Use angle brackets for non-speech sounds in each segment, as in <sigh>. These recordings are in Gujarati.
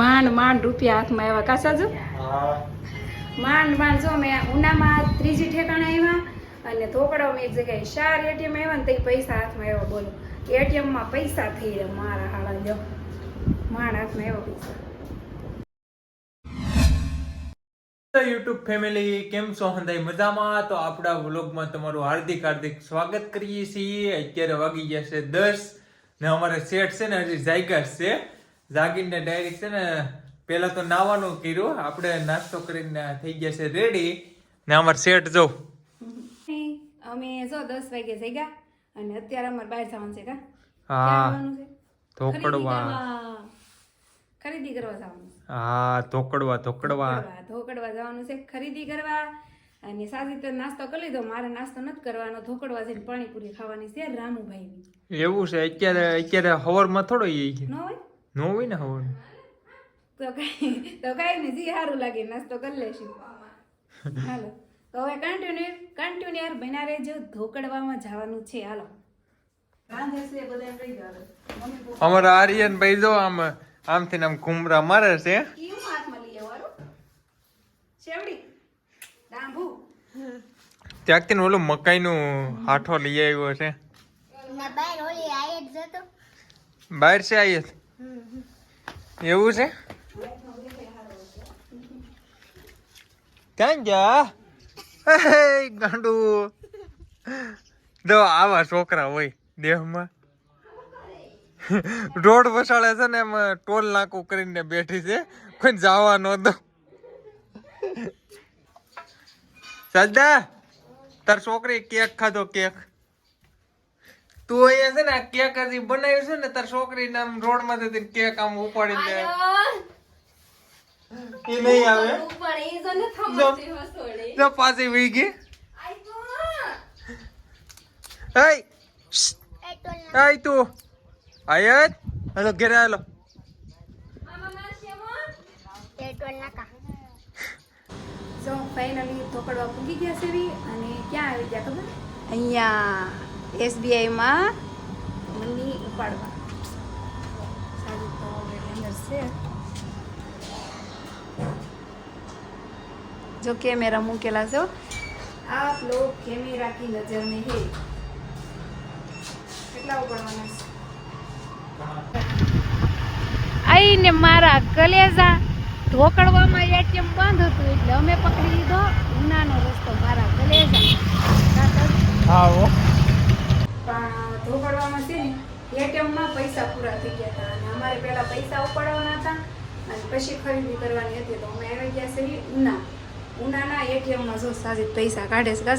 માંડ માંડ રૂપિયા હાથમાં આવ્યા. કાસાજુ હા. માંડ માંડ જો મેં ઉનામાં ત્રીજી ઠેકાણે આવ્યા અને ધોકડામાં એક જગ્યાએ ચાર એટીએમ આવ્યા ને તે પૈસા હાથમાં આવ્યો. બોલો એટીએમમાં પૈસા થઈ રહ્યા મારા હાડા જો. માંડ હાથમાં આવ્યો પૈસા. યુટ્યુબ ફેમિલી કેમ છો? હંદાઈ મજામાં? તો આપણા વ્લોગમાં તમારું હાર્દિક હાર્દિક સ્વાગત કરીએ છીએ. અત્યારે વાગી ગયા છે દસ ને અમારે સેટ છે ને હજી જાગ્યા છે. જાગીને ડાયરેક્ટ છે ને પેલા તો નાવાનું કર્યું આપણે નાસ્તો કરીને થઈ ગયા છે રેડી ને અમાર સેટ જો. અમે જો દસ વાગે જઈ ગયા અને અત્યારે અમારે બહાર જવાનું છે કા? હા? ધોકડવા. ખરીદી કરવા. જવાનું હા ધોકડવા ધોકડવા. ધોકડવા જવાનું છે ખરીદી કરવા. અને સાદી તો નાસ્તો કરી લીધો મારે નાસ્તો નથી કરવાનો ધોકડવા જઈને પાણીપુરી ખાવાની છે રામુભાઈ એવું છે અત્યારે અત્યારે હવરમાં થોડો એ ન હોય? નો હોય ને હવર તો કઈ તો કઈ ને જી સારું લાગે નાસ્તો કરી લેશું હાલો તો હવે કન્ટિન્યુ કન્ટિન્યુ બના રહેજો ધોકડવામાં જવાનું છે હાલો અમારા આર્યન ભાઈ જો આમ આમથી આમ ઘુમરા મારે છે. ત્યાંથી ને ઓલું મકાઈનું હાઠો લઈ આવ્યો છે. બહાર આયત છે આયે એવું છે? ક્યાં ગયા? ગાંડુ. જો, આવા છોકરા હોય દેહમાં. રોડ વસાડે છે ને, એમ ટોલ નાકું કરીને બેઠી છે. કોઈ જવા ન દો સજ્જા તાર છોકરી કેક ખાધો, કેક. તું અહીંયા છે ને આ કેક હજી બનાવ્યું છે ને તાર છોકરીને આમ રોડમાંથી કેક આમ ઉપાડીને એ નહીં આવે. જો પાછી વી ગઈ. એય એ એય તું. આયત હલો ઘરે હાલો. નાકા ફાઇનલી ધોકડવા પૂગી ગયા છે અને ક્યાં આવી ગયા ખબર? અહીંયા એસબીઆઈમાં મની ઉપાડવા. સારું તો અંદર છે જો કેમેરા મૂકેલા છો. આપ લોગ કેમેરા કી નજર મે હે. કેટલા ઉપાડવાના છે? આઈને મારા કલેજા ઢોકળવામાં એટીએમ બંધ હતું એટલે અમે પકડી લીધો. ઉનાનો રસ્તો મારા કલેજા. હા. પણ છે ને, એટીએમમાં પૈસા પૂરા થઈ ગયા હતા. અને અમારે પહેલા પૈસા ઉપાડવાના હતા અને પછી ખરીદી કરવાની હતી. તો અમે આવી ગયા છે ઉના. ઉનાના એટીએમમાં જો સાજિદ પૈસા કાઢે છે. કા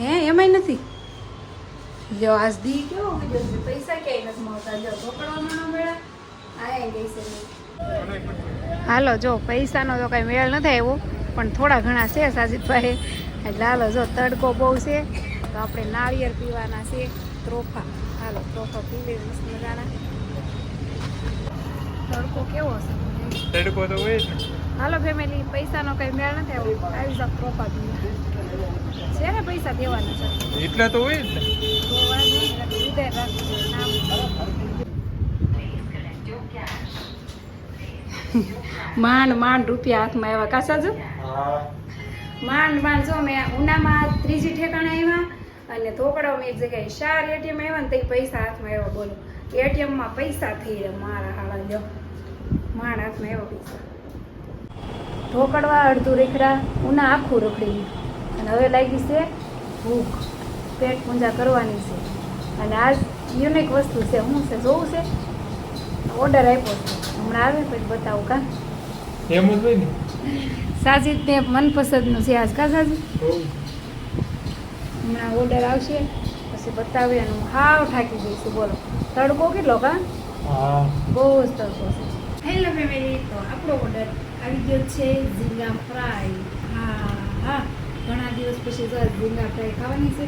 હે, એમાંય નથી? જો આજ દી કેવો પૈસા ક્યાંય નથી મળતા. જો હાલો, જો પૈસાનો તો કઈ મેળ નથી આવ્યો. પણ થોડા ઘણા છે સાજિદભાઈ. એટલે હાલો, જો તડકો બહુ છે. તો આપણે નાળિયેર પીવાના છે ત્રોફા. હાલો ત્રોફા પી લઈએ મસ્ત મજાના. તડકો કેવો છે તડકો તો હોય ને હાલો ફેમિલી પૈસાનો કઈ મેળ નથી આવ્યો આવી જાવ ત્રોફા પીવા. છે ને પૈસા દેવાના છે? એટલા તો હોય ને. તો વાંધો. નામ. માંડ માંડ રૂપિયા હાથમાં આવ્યા. કાસાજુ માંડ માંડ. જો મેં ઉનામાં ત્રીજી ઠેકાણે આવ્યા. અને ધોકડામાં એક જગ્યાએ ચાર એટીએમ આવ્યા ને તે પૈસા હાથમાં આવ્યા બોલો. એટીએમમાં પૈસા થઈ રહ્યા મારા હાળા જો. મારા હાથમાં આવ્યા પૈસા. ઢોકળવા અડધું રેખડા ઉના આખું રખડી અને હવે લાગી છે ભૂખ. પેટ પૂંજા કરવાની છે. અને આ યુનિક વસ્તુ છે શું છે જોવું છે? ઓર્ડર આપ્યો છે. હમણાં આવે પછી બતાવું કા? એમ જ હોય ને. મનપસંદનું છે આજ કા સાજી હમણાં ઓર્ડર આવશે પછી બતાવે અને હું હાવ થાકી જઈશું બોલો. તડકો કેટલો કા? બહુ જ તડકો છે. હેલો ફેમિલી તો આપણો ઓર્ડર આવી ગયો છે ઝીંગા ફ્રાય. હા હા. ઘણા દિવસ પછી તો ઝીંગા ફ્રાય ખાવાની છે.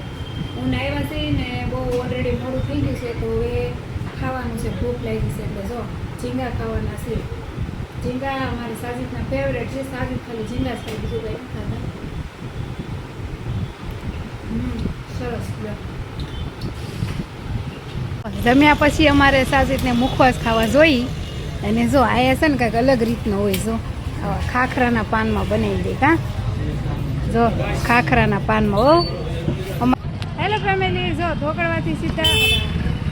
હું આવ્યા છે ને બહુ ઓલરેડી મોડું થઈ ગયું છે તો એ ખાવાનું છે ભૂખ લાગી છે એટલે જો ઝીંગા ખાવાના છે. ઝીંગા અમારી સાજીદના ફેવરેટ છે. સાજીદ ખાલી ઝીંગા જ ખાઈ બીજું કંઈ ખાતા જમ્યા પછી અમારે સાજીદને મુખવાસ ખાવા જોઈ. અને જો, આ છે ને કંઈક અલગ રીતનો હોય, જો. ખાખરાના પાનમાં બનાવી દે, હા. જો, ખાખરાના પાનમાં ઓ હેલો ફેમિલી, જો, ઢોકળવાથી સીધા.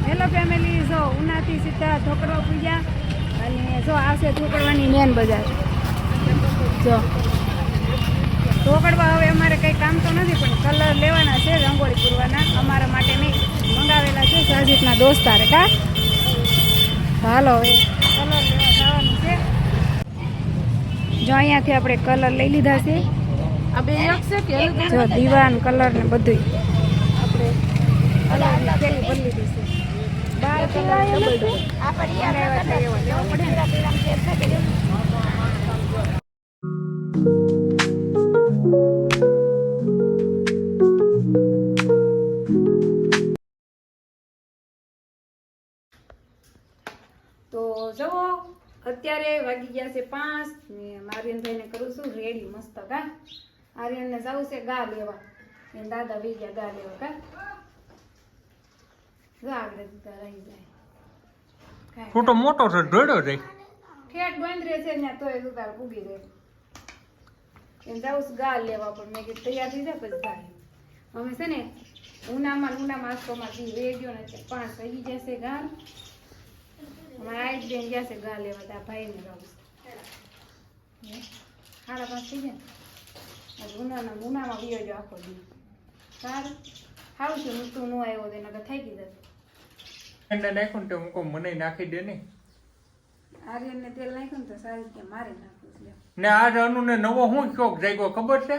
હેલો ફેમિલી, જો, ઉનાથી સીધા ઢોકળવા પૂજ્યા અને જો આ છે ઢોકળવાની મેન બજાર. જો. ઢોકળવા હવે અમારે કંઈ કામ તો નથી પણ કલર લેવાના છે રંગોળી પૂરવાના. અમારા માટે નહીં. મંગાવેલા છે સહજીતના દોસ્તારે કા? હાલો હવે કલર લેવા જવાનું છે. જો અહીંયાથી આપણે કલર લઈ લીધા છે. જો દીવાન કલર ને બધું આપણે બદલી છે. બાર કલર ડબલ ડબલ. મંગાવ્યા તો જવો અત્યારે વાગી ગયા છે પાંચ. ને આર્યનભાઈને કરું છું રેડી મસ્ત કા? આર્યનને જવું છે ગા લેવા. એને દાદા વી ગયા ગા લેવા કા? ગા આગળ રહી જાય. ફોટો મોટો છે ઢોળ્યો છે. ઠેઠ બંધ છે તોય રહે. જાઉં ગા લેવા પણ મેં કીધું તૈયાર થઈ જાય પછી ગા હવે છે ને ઉનામાં ને ઉનામાં આસકોમાં દી વે ગયો ને પાંચ થઈ જશે ગા. અમારે આજ બેન ગયા છે ગા લેવા ત્યાં ભાઈને જાઉં હારા સાડા પાંચ થઈ જાય ને? આજે ઉનાના ઉનામાં વિયો જો આખો દી સારું. સારું છે હું તું ન આવ્યો તો એના થઈ ગઈ જશે એને નાખું તો હું કહું મને નાખી દે ને. આર્યનને તેલ નાખ્યું તો સારી રીતે મારે નાખું ને આ લ્યો. ને આજ અનુને નવો હું શોખ જાગ્યો ખબર છે?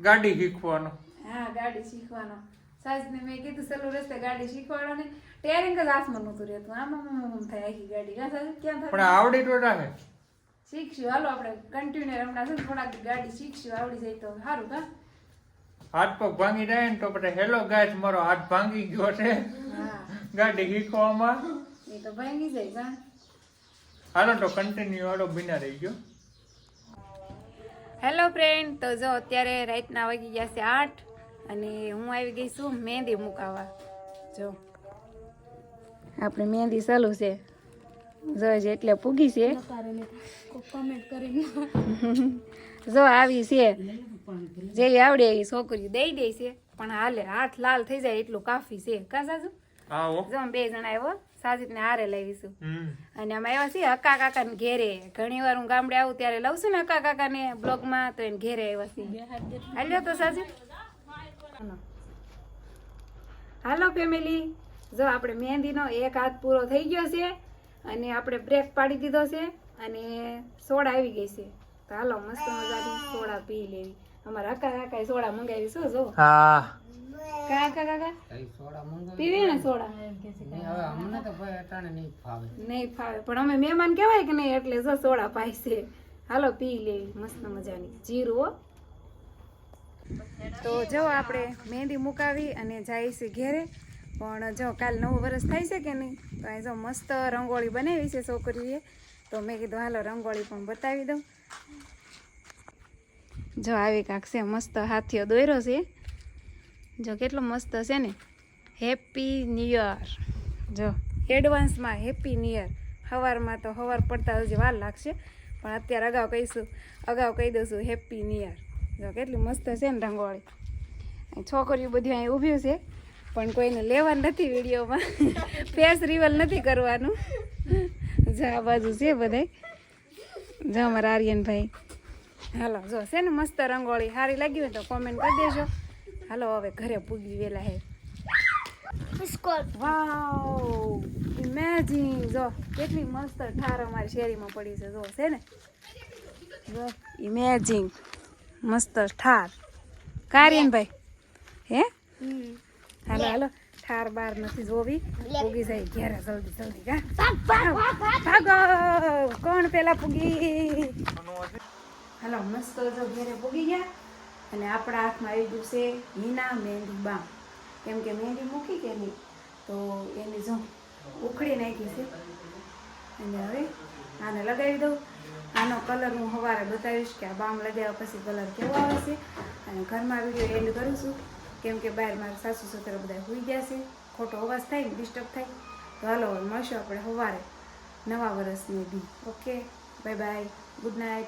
ગાડી શીખવાનો. હા ગાડી શીખવાનો. સાસને મેં કીધું સલો રસ્તે ગાડી શીખવાડો ને ટેરિંગ જ હાથમાં નહોતું રહેતું. આમ આમ થાય આખી ગાડી. ક્યાં સાસ ક્યાં પણ થાય આવડી તો રાખે શીખશું. હાલો આપણે કન્ટિન્યુ હમણાં છે થોડાક ગાડી શીખશું. આવડી જાય તો સારું કા હાથ પગ ભાંગી જાય ને તો પછી હેલો ગાય મારો હાથ ભાંગી ગયો છે. ગાડી શીખવામાં. એ તો ભાંગી જાય કા હાલો તો કન્ટિન્યુ હાલો બિના રહી ગયો. હેલો ફ્રેન્ડ તો જો અત્યારે રાતના વાગી ગયા છે આઠ. અને હું આવી ગઈ છું મહેંદી મુકાવા. જો. આપણે મહેંદી ચાલુ છે. જજ એટલે પૂગી છે. <laughs> જો આવી છે. જેવી આવડે એ છોકરી દઈ દે છે. પણ હાલે હાથ લાલ થઈ જાય એટલું કાફી છે. કા સાજુ જો બે જણા આવ્યો. સાજીદ ને હારે લાવીશું. અને અમે આવ્યા છીએ હક્કા કાકા ને ઘેરે. ઘણી વાર હું ગામડે આવું ત્યારે લઉં છું ને હક્કા કાકા ને બ્લોગમાં તો એને ઘેરે આવ્યા છીએ. હાલ્યો તો સાજી? હાલો ફેમિલી જો આપણે મહેંદીનો એક હાથ પૂરો થઈ ગયો છે અને આપણે બ્રેક પાડી દીધો છે અને સોડા આવી ગઈ છે. તો હાલો મસ્ત મજાની સોડા પી લેવી. અમારા હક્કા કાકાએ સોડા મંગાવી શું જો. હા. કાકા કાકા પીવી ને સોડા? નહીં ફાવે. નહીં ફાવે. પણ અમે મહેમાન કહેવાય કે નહીં એટલે જો સોડા પાય છે. હાલો પી લેવી મસ્ત મજાની. જીરું હો. તો જો આપણે મહેંદી મુકાવી અને જાય છે ઘેરે. પણ જો કાલ નવું વરસ થાય છે કે નહીં, તો અહીં જો મસ્ત રંગોળી બનાવી છે છોકરીએ. તો મેં કીધું, હાલો, રંગોળી પણ બતાવી દઉં. જો આવી કાંક છે, મસ્ત હાથીઓ દોર્યો છે. જો કેટલો મસ્ત છે ને. હેપી ન્યુ યર જો એડવાન્સમાં હેપી ન્યુ યર સવારમાં તો સવાર પડતા હજી વાર લાગશે. પણ અત્યારે અગાઉ કહીશું, અગાઉ કહી દઉં હેપી ન્યુ યર જો કેટલી મસ્ત છે ને રંગોળી. છોકરીઓ બધી અહીં ઊભી છે પણ કોઈને લેવા નથી વિડીયોમાં. ફેસ રિવલ નથી કરવાનું. જા આ બાજુ છે બધાય. જો અમારા આર્યનભાઈ. હાલો જો છે ને મસ્ત રંગોળી. સારી લાગી હોય તો કોમેન્ટ કરી દેજો. હાલો હવે ઘરે પૂગી વેલા હે. વાવ ઇમેજિંગ જો કેટલી મસ્ત ઠાર અમારી શેરીમાં પડી છે. જો છે ને. જો ઇમેજિંગ મસ્ત ઠાર. કારિયનભાઈ હે? હાલો હાલો. ઠાર બાર નથી જોવી. પૂગી જાય ઘેરે જલ્દી જલ્દી. કા ભાગો કોણ પેલા પૂગી? હાલો મસ્ત જો ઘેરે પૂગી ગયા. અને આપણા હાથમાં આવી ગયું છે હિના મહેંદી બામ. કેમ કે મહેંદી મૂકી કે નહીં? તો એની જો ઉખડી નાખી છે. અને હવે આને લગાવી દઉં. આનો કલર હું સવારે બતાવીશ કે આ બામ લગાવ્યા પછી કલર કેવો આવે છે. અને ઘરમાં વીડિયો એન્ડ કરું છું. કેમ કે બહાર મારા સાસુ સસરા બધા હોઈ ગયા છે. ખોટો અવાજ થાય ને ડિસ્ટર્બ થાય. તો હાલો, મળશું આપણે સવારે નવા વર્ષની બી okay bye bye good night